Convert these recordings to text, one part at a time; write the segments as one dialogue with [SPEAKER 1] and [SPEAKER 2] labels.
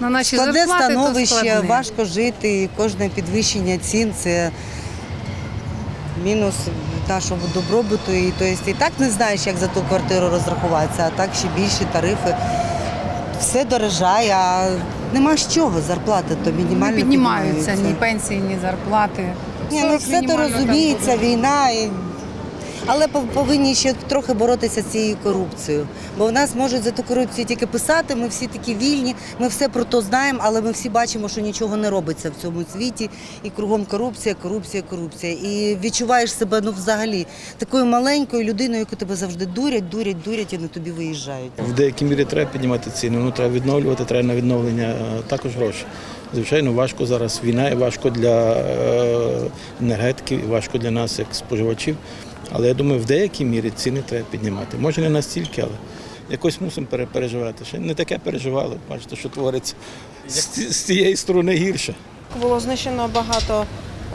[SPEAKER 1] На наші
[SPEAKER 2] Складне
[SPEAKER 1] зарплати то
[SPEAKER 2] становище,
[SPEAKER 1] складне.
[SPEAKER 2] важко жити, і кожне підвищення цін це мінус нашого добробуту. І, тобто, і так не знаєш, як за ту квартиру розрахуватися, а так ще більші тарифи. Все дорожає, а нема з чого зарплати, то мінімально
[SPEAKER 1] Не піднімаються ні пенсії, ні зарплати.
[SPEAKER 2] Ні, ну все то
[SPEAKER 1] мінімально там
[SPEAKER 2] розуміється,
[SPEAKER 1] буде.
[SPEAKER 2] війна. І... Але пов- повинні ще трохи боротися з цією корупцією. Бо в нас можуть за ту корупцію тільки писати, ми всі такі вільні, ми все про то знаємо, але ми всі бачимо, що нічого не робиться в цьому світі. І кругом корупція, корупція, корупція. І відчуваєш себе ну взагалі такою маленькою людиною, яку тебе завжди дурять, дурять, дурять і на тобі виїжджають.
[SPEAKER 3] В деякій мірі треба піднімати ціни, ну треба відновлювати, треба на відновлення е, також гроші. Звичайно, важко зараз війна, і важко для е, енергетиків, і важко для нас, як споживачів. Але я думаю, в деякій мірі ціни треба піднімати. Може не настільки, але якось мусимо пере- переживати. Ще не таке переживали. Бачите, що твориться з, з цієї сторони гірше.
[SPEAKER 4] Було знищено багато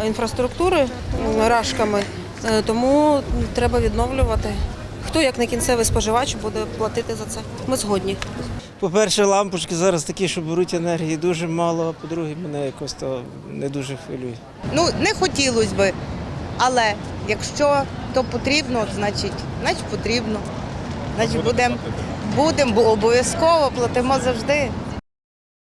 [SPEAKER 4] інфраструктури рашками, е, тому треба відновлювати. Хто, як не кінцевий споживач, буде платити за це? Ми згодні.
[SPEAKER 5] По-перше, лампочки зараз такі, що беруть енергії дуже мало, а по-друге, мене якось то не дуже хвилює.
[SPEAKER 6] Ну, не хотілося би, але якщо то потрібно, значить, значить потрібно. Значить, будемо будем, бо обов'язково платимо завжди.